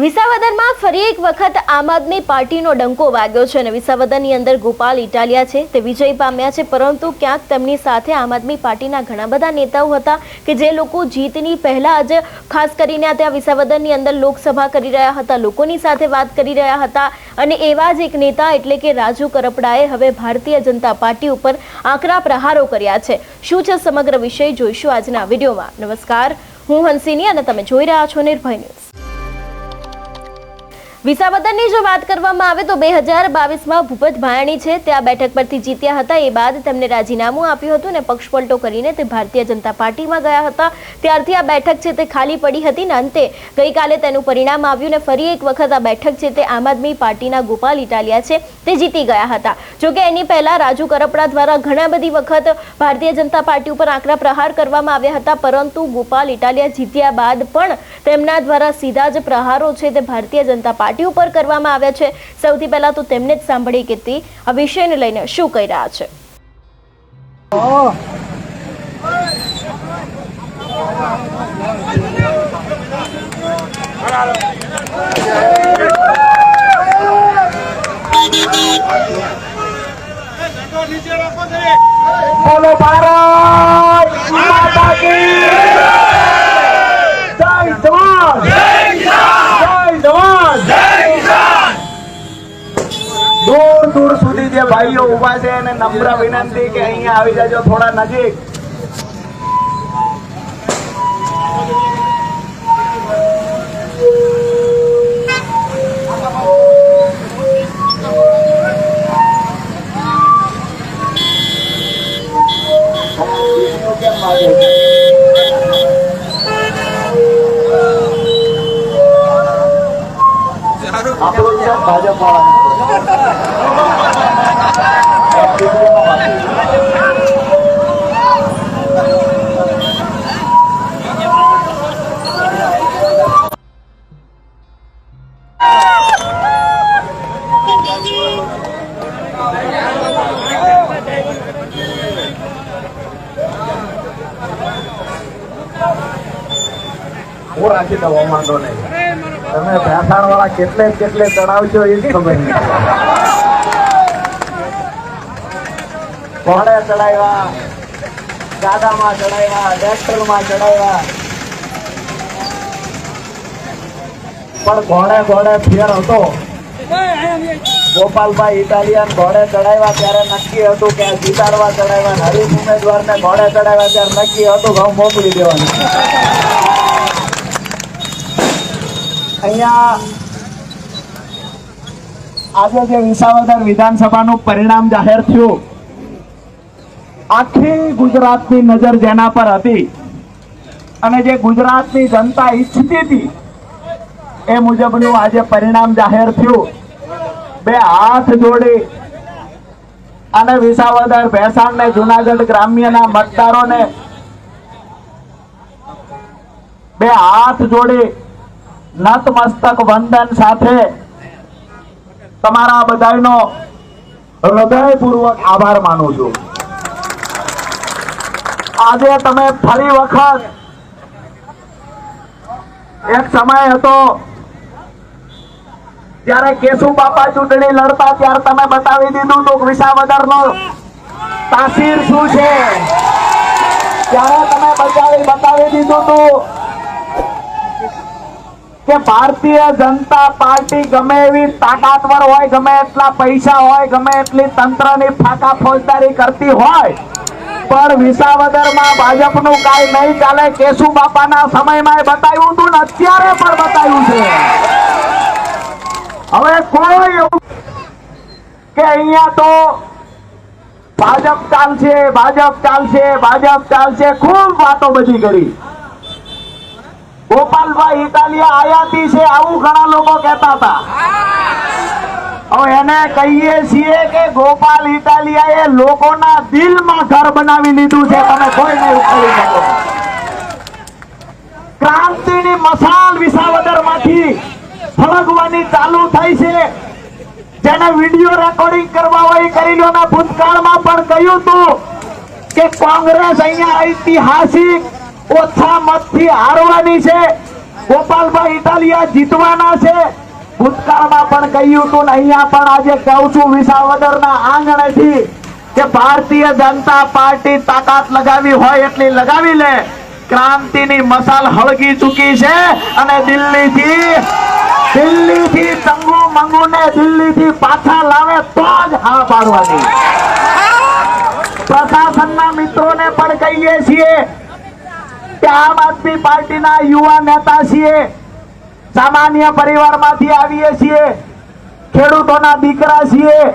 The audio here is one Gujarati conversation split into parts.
વિસાવદરમાં ફરી એક વખત આમ આદમી પાર્ટીનો ડંકો વાગ્યો છે અને વિસાવદરની અંદર ગોપાલ ઇટાલિયા છે. તે વિજય પામ્યા છે, પરંતુ ક્યાંક તેમની સાથે આમ આદમી પાર્ટીના ઘણા બધા નેતાઓ હતા કે જે લોકો જીતની પહેલા જ ખાસ કરીને ત્યાં વિસાવદરની અંદર લોકસભા કરી રહ્યા હતા, લોકોની સાથે વાત કરી રહ્યા હતા અને એવા જ એક નેતા એટલે કે રાજુ કરપડાએ હવે ભારતીય જનતા પાર્ટી ઉપર આકરા પ્રહારો કર્યા છે. શું છે સમગ્ર વિષય જોઈશું આજના વિડીયોમાં. નમસ્કાર. હું હંસિની અને તમે જોઈ રહ્યા છો નિર્ભય ન્યૂઝ. વિસાવદરની જો વાત કરવામાં આવે તો બે હજાર બાવીસમાં ભૂપત ભાયાણી છે. તે આ બેઠક પરથી જીત્યા હતા. એ બાદ તેમને રાજીનામું આપ્યું હતું અને પક્ષપલટો કરીને તે ભારતીય જનતા પાર્ટીમાં ગયા હતા. ત્યારથી આ બેઠક છે તે ખાલી પડી હતી ને અંતે ગઈકાલે તેનું પરિણામ આવ્યું ને ફરી એક વખત આ બેઠક છે તે આમ આદમી પાર્ટીના ગોપાલ ઇટાલિયા છે તે જીતી ગયા હતા. જોકે એની પહેલા રાજુ કરપડા દ્વારા ઘણા બધી વખત ભારતીય જનતા પાર્ટી ઉપર આંકડા પ્રહાર કરવામાં આવ્યા હતા. પરંતુ ગોપાલ ઇટાલિયા જીત્યા બાદ પણ તેમના દ્વારા સીધા જ પ્રહારો છે તે ભારતીય જનતા પાર્ટી ઉપર કરવામાં આવ્યા છે. સૌથી પહેલા તો તેમને જ સાંભળી કે તે આ વિષયને લઈને શું કહી રહ્યા છે. બોલો, ભારત! માતા કી! જે ભાઈઓ ઊભા છે એને નમ્ર વિનંતી કે અહીંયા આવી જાજો થોડા નજીક. હું રાખી દઉં વાંધો નહીં. તમે ભેસાણ વાળા કેટલે કેટલે ચડાવજો એ જ ખબર નહીં. કોણે ચડાવ્યા? ગાડામાં ચડાવ્યા, ટ્રેક્ટરમાં ચડાવ્યા? પણ ઘોડે ઘોડે ફેર હતો. ગોપાલભાઈ ઇટાલિયન ઘોડે ચડાવ્યા ત્યારે નક્કી હતું કે જીતાડવા ચડાવ્યા હરીફ ઉમેદવારને ઘોડે ચડાવ્યા ત્યારે નક્કી હતું ઘઉં મોકલી દેવાનું. આજે જે વિસાવદર વિધાનસભાનું પરિણામ જાહેર થયું, આખી ગુજરાતની નજર જેના પર હતી અને જે ગુજરાતની જનતા ઈચ્છતી હતી, એ મુજબનું આજે પરિણામ જાહેર થયું. બે હાથ જોડી અને વિસાવદર ભેસાણ ને જુનાગઢ ગ્રામ્યના મતદારોને બે હાથ જોડી નતમસ્તક વંદન સાથે તમારા બધાનો હૃદયપૂર્વક આભાર માનું છું. આજે તમે ફરી વખત એક સમય હતો ત્યારે કેશુ બાપા ચૂંટણી લડતા, ત્યારે તમે બતાવી દીધું તો વિસાવદર નો તાસીર શું છે? ત્યારે તમે બતાવી બતાવી દીધું હતું કે ભારતીય જનતા પાર્ટી ગમે એવી તાકાતવર હોય, ગમે એટલા પૈસા હોય, ગમે એટલી તંત્રની ફાકા ફોજદારી કરતી હોય, પણ વિસાવદરમાં ભાજપનું કાંઈ નહીં ચાલે કેશુ બાપાના સમયમાં બતાવ્યું હતું અત્યારે પણ બતાવ્યું છે. હવે કોઈ એવું કે અહીંયા તો ભાજપ ચાલશે ભાજપ ચાલશે ભાજપ ચાલશે, ખૂબ વાતો બધી કરી. ગોપાલભાઈ ઇટાલિયા આયાતી છે, આવું ઘણા લોકો કહેતા હતા. એને કહીએ છીએ કે ગોપાલ ઇટાલિયાએ લોકોના દિલમાં ઘર બનાવી લીધું છે, તમે કોઈ નહીં ઉકેલી શકો. ક્રાંતિની મસાલ વિસાવદરમાંથી ફળગવાની ચાલુ થઈ છે. જેને વીડિયો રેકોર્ડિંગ કરવા હોય કરી લો ભૂતકાળમાં પણ કહ્યું હતું કે કોંગ્રેસ અહીંયા ઐતિહાસિક ઓછા મતથી હારવાની છે. ગોપાલભાઈ ઇટાલિયા જીતવાના છે. ભૂતકાળમાં પણ કહ્યું હતું ને અહીંયા પણ આજે કહું છું વિસાવદરના આંગણેથી કે ભારતીય જનતા પાર્ટી તાકાત લગાવી હોય એટલી લગાવી લે. ક્રાંતિની મસાલ હળગી ચૂકી છે અને દિલ્હીથી દિલ્હીથી તંગુ મંગુને દિલ્હીથી પાછા લાવે તો જ હા પાડવાની. પ્રશાસનના મિત્રોને પણ કહીએ છીએ કે આમ આદમી પાર્ટીના યુવા નેતા છીએ, સામાન્ય પરિવારમાંથી આવીએ છીએ, ખેડૂતોના દીકરા છીએ,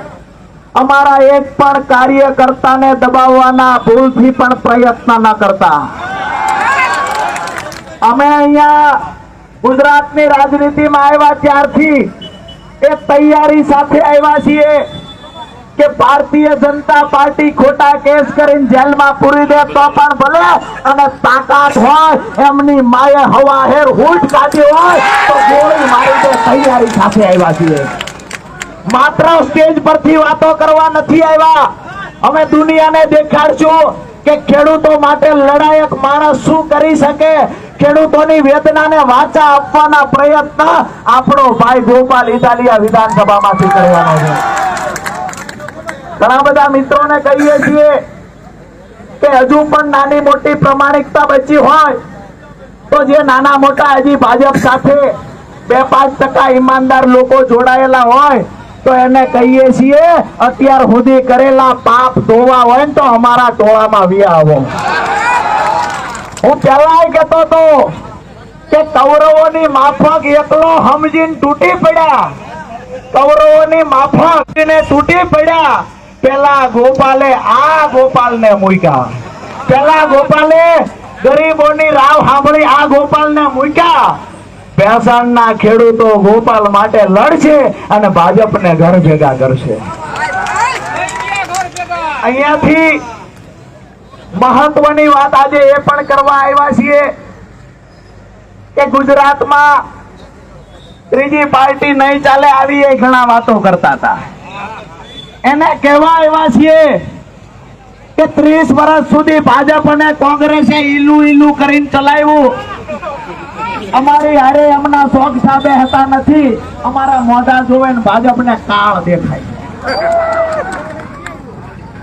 અમારા એક પણ કાર્યકર્તાને દબાવવાના ભૂલથી પણ પ્રયત્ન ન કરતા. અમે અહીંયા ગુજરાતની રાજનીતિમાં આવ્યા ત્યારથી એક તૈયારી સાથે આવ્યા છીએ. કે ભારતીય જનતા પાર્ટી ખોટા કેસ કરીને જેલમાં પૂરી દે તો પણ ભલે અને તાકાત હોય, એમની માએ હવા હેર હુટ કાઢી હોય, તો ગોળી મારી દે, તૈયારી સાથે આવ્યા છીએ. માત્ર સ્ટેજ પરથી વાતો કરવા નથી આવ્યા. અમે દુનિયાને દેખાડશું કે ખેડૂતો માટે લડાયક માણસ શું કરી શકે? ખેડૂતોની વેદનાને વાચા આપવાના પ્રયત્ન આપણો ભાઈ ગોપાલ ઇટાલિયા વિધાનસભામાંથી કરવાનો છે. ઘણા બધા મિત્રોને કહીએ છીએ કે હજુ પણ નાની મોટી પ્રમાણિકતા બચી હોય તો જે નાના મોટા હજી ભાજપ સાથે બે પાંચ ટકા ઈમાનદાર લોકો જોડાયેલા હોય તો એને કહીએ છીએ, અત્યાર સુધી કરેલા પાપ ધોવા હોય ને તો અમારા ટોળામાં વી આવો. હું પહેલા કહેતો હતો કે કૌરવોની માફક એકલો સમજીને તૂટી પડ્યા. માફક ને તૂટી પડ્યા. પેલા ગોપાલે આ ગોપાલને મૂક્યા. પેલા ગોપાલે ગરીબોની રાવ સાંભળી આ ગોપાલને મૂક્યા. ભેસાણના ખેડૂતો ગોપાલ માટે લડશે અને ભાજપને ઘર ભેગા કરશે. અહીંયાથી મહત્વની વાત આજે એ પણ કરવા આવ્યા છીએ કે ગુજરાતમાં ત્રીજી પાર્ટી નહીં ચાલે, આવી એ ઘણા વાતો કરતા હતા. એને કહેવા આવ્યા છીએ કે ત્રીસ વર્ષ સુધી ભાજપ અને કોંગ્રેસે ઈલું ઈલું કરીને ચલાવ્યું. અમારી હારે એમના શોખ સાબે હતા નથી. અમારા મોઢા જોવે ને ભાજપને કાળ દેખાય.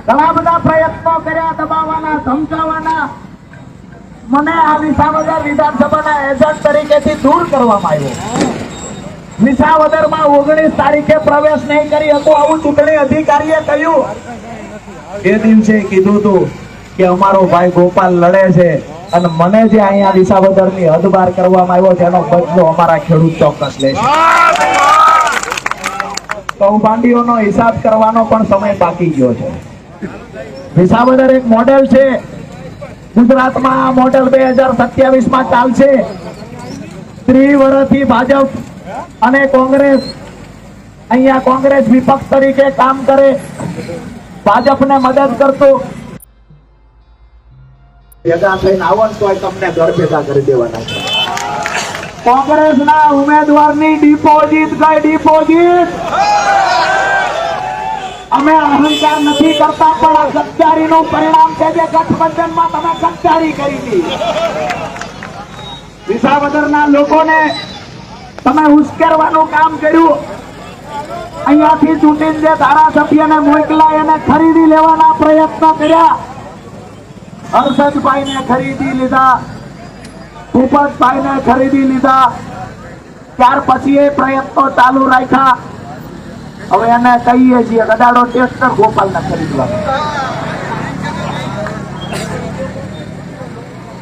ઘણા બધા પ્રયત્નો કર્યા દબાવવાના, ધમકાવવાના. મને આ વિસાવદર વિધાનસભાના એજન્ટ તરીકેથી દૂર કરવામાં આવ્યો. વિસાવદરમાં ઓગણીસ તારીખે પ્રવેશ નહીં કરી હતો. આવું ચૂંટણી અધિકારીએ કહ્યું. એ દિવસે કીધું હતું કે અમારો ભાઈ ગોપાલ લડે છે અને મને જે અહીંયા વિસાવદરની હદ બાર કરવામાં આવ્યો તેનો બદલો અમારા ખેડૂત ચોક્કસ લેશે કૌભાંડીઓનો હિસાબ કરવાનો પણ સમય બાકી ગયો છે. વિસાવદર એક મોડેલ છે. ગુજરાતમાં મોડેલ બે હજાર સત્યાવીસમાં ચાલશે. ત્રી વર્ષથી ભાજપ અને કોંગ્રેસ અહીંયા કોંગ્રેસ વિપક્ષ તરીકે કામ કરે ભાજપને મદદ કરતું. ભેગા થઈને આવો ને તમને ઘર ભેગા કરી દેવાના કોંગ્રેસના ઉમેદવારની ડિપોઝિટ ગઈ ડિપોઝિટ. અમે અહંકાર નથી કરતા પણ આ ગદ્દારીનું પરિણામ છે જે ગઠબંધનમાં તમે ગદ્દારી કરી હતી વિસાવદરના લોકોને તમે ઉશ્કેરવાનું કામ કર્યું. અહીંયાથી ચૂંટીને જે ધારાસભ્યને મોકલા એને ખરીદી લેવાના પ્રયત્ન કર્યા. હર્ષદભાઈને ખરીદી લીધા. ભૂપતભાઈને ખરીદી લીધા. ત્યાર પછી એ પ્રયત્નો ચાલુ રાખ્યા. હવે એને કહીએ છીએ ગદાડો ટેસ્ટર ગોપાલ ને ખરીદવા.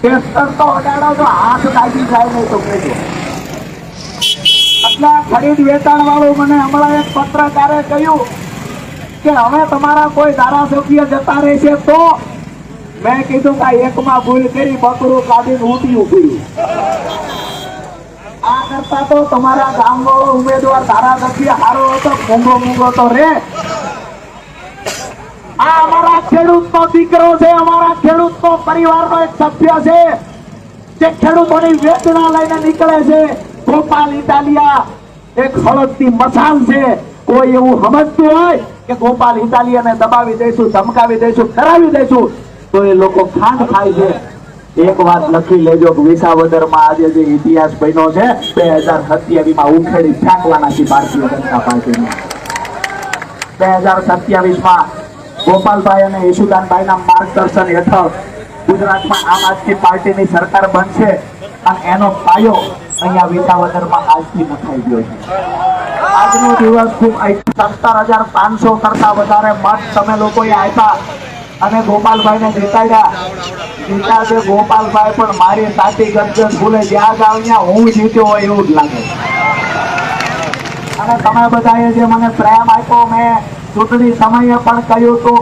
ટેસ્ટર તો અડાડો તો હાથ કાઢી જાય નહીં તો કહેજો એટલે ખરીદ વેચાણ વાળું મને હમણાં એક પત્રકારે કહ્યું કે હવે તમારા કોઈ ધારાસભ્ય જતા રહેશે તો મેં કીધું કે એકમાં ભૂલ કરી, બકરું કાઢીને ઉઠી ઊભી આ કરતા તો તમારા ગામ વાળો ઉમેદવાર ધારાસભ્ય સારો હતો, મૂંગો મૂંગો તો રે. આ અમારા ખેડૂતનો દીકરો છે, અમારા ખેડૂતનો પરિવારનો એક સભ્ય છે, જે ખેડૂતોની વેદના લઈને નીકળે છે. ગોપાલ ઇટાલિયા. એક હળદની મસાલ છે. કોઈ એવું સમજતું હોય કે ગોપાલ ઇટાલિયાને દબાવી દઈશું, ધમકાવી દઈશું કરાવી દઈશું, તો એ લોકો ખાંડ ખાય છે. એક વાત લખી લેજો કે વિસાવદરમાં આજે જે ઇતિહાસ બન્યો છે, બે હજાર સત્યાવીસમાં ઉખેડી ફેંકવાના છે ભારતીય જનતા પાર્ટીને. બે હજાર સત્યાવીસમાં ગોપાલભાઈ અને યશુદાનભાઈના માર્ગદર્શન હેઠળ ગુજરાતમાં આમ આદમી પાર્ટીની સરકાર બનશે અને એનો પાયો અહીંયા વિસાવદરમાં આજથી નખાઈ ગયો છે. આજનો દિવસ ખૂબ સત્તર હજાર પાંચસો કરતા વધારે મત તમે લોકોએ આપ્યા અને ગોપાલભાઈને જીતાડ્યા જીતા છે ગોપાલભાઈ પણ મારી સાચી ગજગજ ભૂલે. જ્યાં જાવ ત્યાં હું જીત્યો હોય એવું જ લાગે અને તમે બધાએ જે મને પ્રેમ આપ્યો, મેં ચૂંટણી સમયે પણ કહ્યું હતું,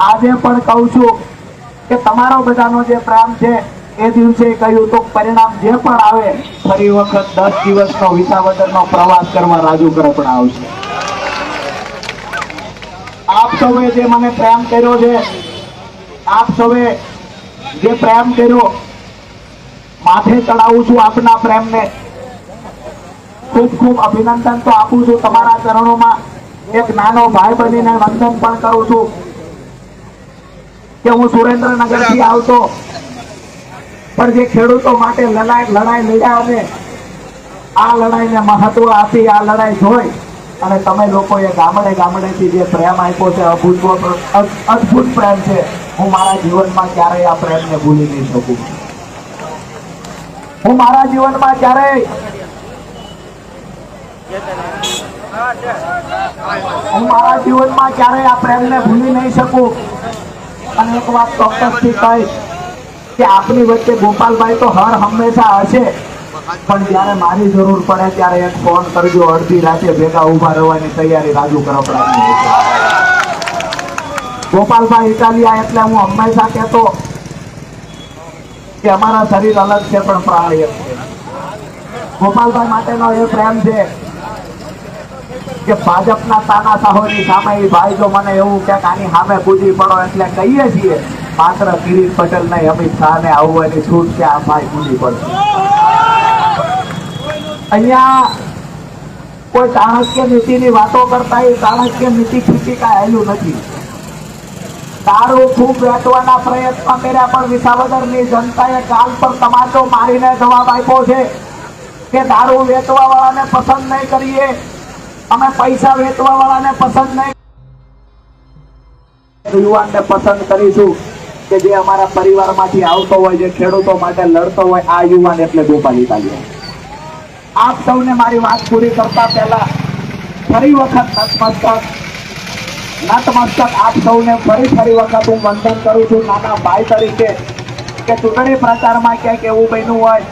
આજે પણ કહું છું કે તમારો બધાનો જે પ્રેમ છે એ દિવસે કહ્યું તો પરિણામ જે પણ આવે, ફરી વખત દસ દિવસનો વિસાવદરનો પ્રવાસ કરવા રાજુ પણ આવશે. આપ સૌએ જે મને પ્રેમ કર્યો છે, આપ સૌએ જે પ્રેમ કર્યો, માથે ચડાવું છું આપના પ્રેમને. ખૂબ ખૂબ અભિનંદન તો આપું છું તમારા ચરણોમાં. એક નાનો ભાઈ બનીને વંદન પણ કરું છું. કે હું સુરેન્દ્રનગરથી આવતો પણ જે ખેડૂતો માટે લડાઈ લડાઈ લડ્યા અને આ લડાઈને મહત્વ આપી, આ લડાઈ જોઈ અને તમે લોકોએ ગામડે ગામડેથી જે પ્રેમ આપ્યો છે, અભૂતપૂર્વ અદ- અદ્ભુત પ્રેમ છે, હું મારા જીવનમાં ક્યારેય આ પ્રેમને ભૂલી નહીં શકું. હું મારા જીવનમાં ક્યારેય હું મારા જીવનમાં ક્યારેય આ પ્રેમને ભૂલી નહીં શકું. અને એક વાત ચોક્કસથી કહીશ કે આપની વચ્ચે ગોપાલભાઈ તો હર હંમેશા હશે. પણ જ્યારે મારી જરૂર પડે ત્યારે એક ફોન કરજો, અડધી રાતે ભેગા ઊભા રહેવાની તૈયારી રાજુ કરપડાની ગોપાલભાઈ ઇટાલિયા એટલે હું હંમેશા કહેતો કે અમારા શરીર અલગ છે, પણ પ્રાણ એક છે. ગોપાલભાઈ માટેનો એ પ્રેમ છે કે ભાજપના તાના સાહોની સામે ભાઈ જો મને એવું કે આની સામે પૂજી પડો એટલે કહીએ છીએ માત્ર કિરીટ પટેલ નહીં અમિત શાહને આવવાની છૂટ કે આ ભાઈ પૂરી. પડશે અહીંયા કોઈ ચાણક્ય નીતિની વાતો કરતા એ ચાણક્ય નીતિ ખીચી કાંઈ આવ્યું નથી. દારૂ ખૂબ વેચવાના પ્રયત્ન કર્યા, પણ વિસાવદરની જનતાએ કાલ પર તમાચો મારીને જવાબ આપ્યો છે કે દારૂ વેચવા વાળાને પસંદ નહીં કરીએ. અમે પૈસા વેચવા વાળાને પસંદ નહીં. યુવાનને પસંદ કરીશું. કે જે અમારા પરિવારમાંથી આવતો હોય, જે ખેડૂતો માટે લડતો હોય, આ યુવાન એટલે ગોપાલી ઇટાલિયા. આપ સૌને મારી વાત પૂરી કરતા પહેલા ફરી વખત નતમસ્તક નતમસ્તક આપ સૌને ફરી ફરી વખત હું વંદન કરું છું નાના ભાઈ તરીકે, કે ચૂંટણી પ્રચારમાં ક્યાંક એવું બન્યું હોય,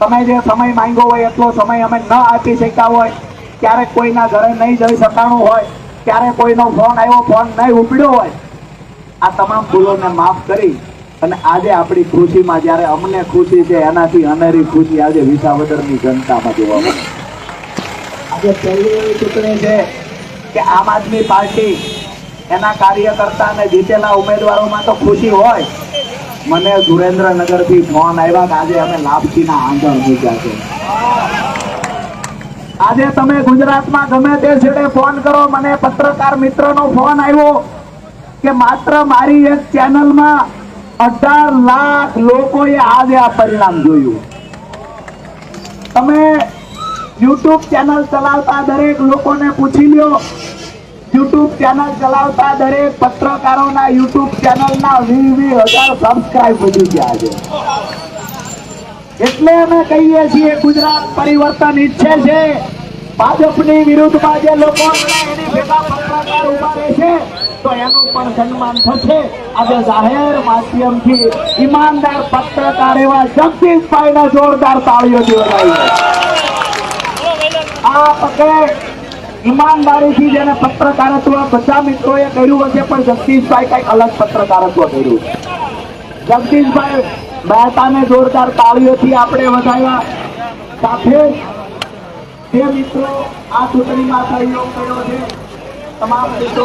તમે જે સમય માંગ્યો હોય, એટલો સમય અમે ન આપી શક્યા હોય, ક્યારેક કોઈના ઘરે નહીં જઈ શકાણું હોય, ક્યારેક કોઈનો ફોન આવ્યો, ફોન નહીં ઉપડ્યો હોય આ તમામ ભૂલોને માફ કરી અને આજે આપણી ખુશીમાં જ્યારે અમને ખુશી છે, એનાથી અનેરી ખુશી આજે વિસાવદરની જનતામાં જોવા મળે. આજે પહેલી એવી ચૂંટણી છે કે આમ આદમી પાર્ટી એના કાર્યકર્તા અને જીતેલા ઉમેદવારોમાં તો ખુશી હોય. મને સુરેન્દ્રનગરથી ફોન આવ્યા કે આજે અમે લાપસીના આંગણ મૂક્યા છે. આજે તમે ગુજરાતમાં ગમે તે છેડે ફોન કરો. મને પત્રકાર મિત્રનો ફોન આવ્યો. કે માત્ર મારી એક ચેનલમાં અઢાર લાખ લોકોએ આજે આ પરિણામ જોયું. તમે યુટ્યુબ ચેનલ ચલાવતા દરેક લોકોને પૂછી લ્યો યુટ્યુબ ચેનલ ચલાવતા દરેક પત્રકારોના યુટ્યુબ ચેનલના વીસ વીસ હજાર સબસ્ક્રાઈબ વધી ગયા છે. એટલે અમે કહીએ છીએ, ગુજરાત પરિવર્તન ઈચ્છે છે. ભાજપની વિરુદ્ધમાં જે લોકો એની ભેગા પત્રકાર ઊભા રહે છે તો એનું પણ સન્માન થશે. આજે જાહેર માધ્યમથી ઈમાનદાર પત્રકાર એવા જગદીશભાઈને જોરદાર તાળીઓથી વધાવી આ તકે ઈમાનદારીથી જેને પત્રકારત્વ બધા મિત્રોએ કર્યું હશે, પણ જગદીશભાઈ કંઈક અલગ પત્રકારત્વ કર્યું જગદીશભાઈ મહેતાને જોરદાર તાળીઓથી આપણે વધાવ્યા. સાથે જે મિત્રો આ ચૂંટણીમાં સહયોગ કર્યો છે, તમામ મિત્રો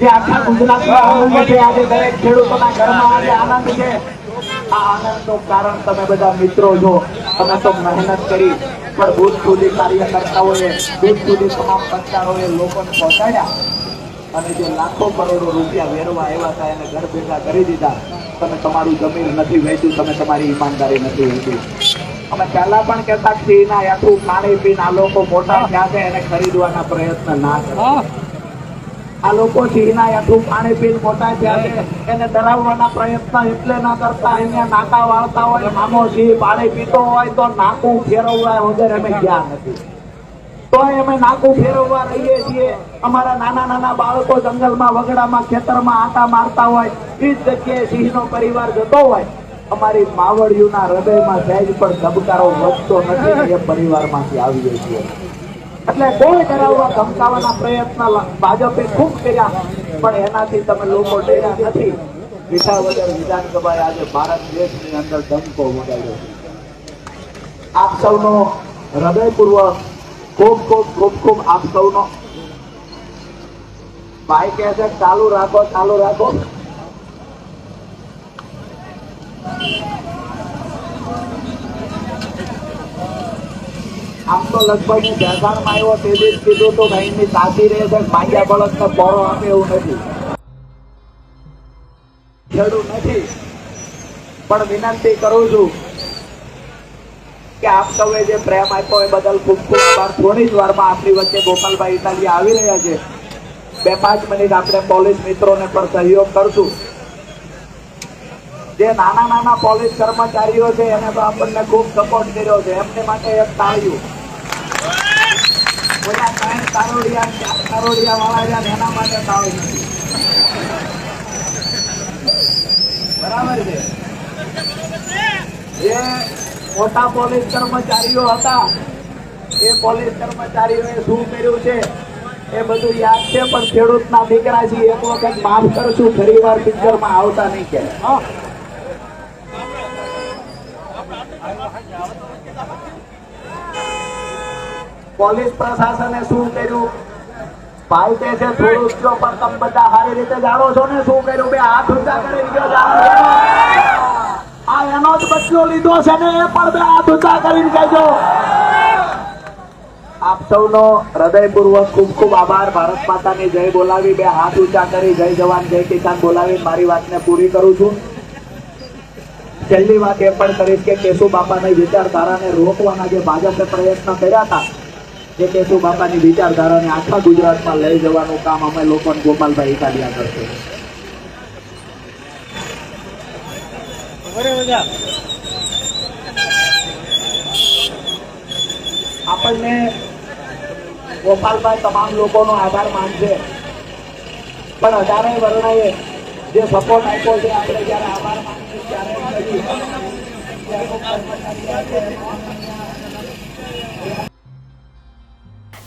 જે આખા ગુજરાતમાં છે આનંદ છે. આ આનંદનું કારણ તમે લાખો કરોડો રૂપિયા વેરવા આવ્યા હતા, એને ઘર ભેગા કરી દીધા. તમે તમારું જમીન નથી વેચ્યું, તમે તમારી ઈમાનદારી નથી વેચી. અમે પહેલા પણ કહેતા કે સિંહના યાઠું પાણી પીને આ લોકો મોટા થયા છે, એને ખરીદવાના પ્રયત્ન ના કરો આ લોકો અમારા નાના નાના બાળકો જંગલમાં, વગડામાં, ખેતરમાં આટા મારતા હોય, એ જ જગ્યાએ સિંહનો પરિવાર જતો હોય. અમારી માવડિયુંના હૃદયમાં સહેજ પણ ધબકારો વધતો નથી. એ પરિવારમાંથી આવીએ છીએ. એટલે કોઈ કરાવવા ધમકાવવાના પ્રયત્ન ભાજપે ખૂબ કર્યા, પણ એનાથી તમે લોકો ડર્યા નથી. વિસાવદર વિધાનસભાએ આજે ભારત દેશની અંદર ધમકો વગાડ્યો આપ સૌનો હૃદયપૂર્વક ખૂબ ખૂબ ખૂબ ખૂબ આપ સૌનો. ભાઈ કહે છે, ચાલુ રાખો ચાલુ રાખો. આમ તો લગભગ હું બેસાણમાં આવ્યો તે દિવસ કીધું તો ભાઈની સાચી રહે છે માંગ્યા બળદને પોરો આપે એવું નથી. જરૂર નથી, પણ વિનંતી કરું છું કે આપ સૌએ જે પ્રેમ આપ્યો એ બદલ ખૂબ ખૂબ આભાર. થોડી જ વારમાં આપણી વચ્ચે ગોપાલભાઈ ઇટાલિયા આવી રહ્યા છે. બે, પાંચ મિનિટ આપણે પોલીસ મિત્રોને પણ સહયોગ કરશું. જે નાના નાના પોલીસ કર્મચારીઓ છે, એને તો આપણને ખૂબ સપોર્ટ કર્યો છે. એમને માટે એક તાળીયું બધા ત્રણ કારોડિયા વાળા રહ્યા એના માટે છે જે મોટા પોલીસ કર્મચારીઓ હતા, એ પોલીસ કર્મચારીઓએ શું કર્યું છે એ બધું યાદ છે, પણ ખેડૂતના દીકરા છે એક વખત માફ કરશું, ફરી વાર પિક્ચરમાં આવતા નહીં કે પોલીસ પ્રશાસને શું કર્યું? કે છે, થોડું પણ તમે બધા સારી રીતે જાણો છો ને? શું કર્યું? બે હાથ ઊંચા કરી ગયો આ એનો જ બદલો લીધો છે ને? એ પણ બે હાથ ઊંચા કરીને કહેજો. આપ સૌનો હૃદયપૂર્વક ખૂબ ખૂબ આભાર. ભારત માતાની જય બોલાવી, બે હાથ ઊંચા કરી, જય જવાન, જય કિસાન બોલાવી. મારી વાતને પૂરી કરું છું. છેલ્લી વાત એ પણ કરીશ કે કેશુ બાપાની વિચારધારાને રોકવાના જે ભાજપે પ્રયત્ન કર્યા હતા એ કેશુ બાપાની વિચારધારાને આખા ગુજરાતમાં લઈ જવાનું કામ અમે લોકો ગોપાલભાઈ ઇટાલિયા કરશે. આપણને ગોપાલભાઈ તમામ લોકોનો આભાર માનશે. પણ અઢારે વર્ણોએ જે સપોર્ટ આપ્યો છે આપણે જયારે આભાર માનીએ ત્યારે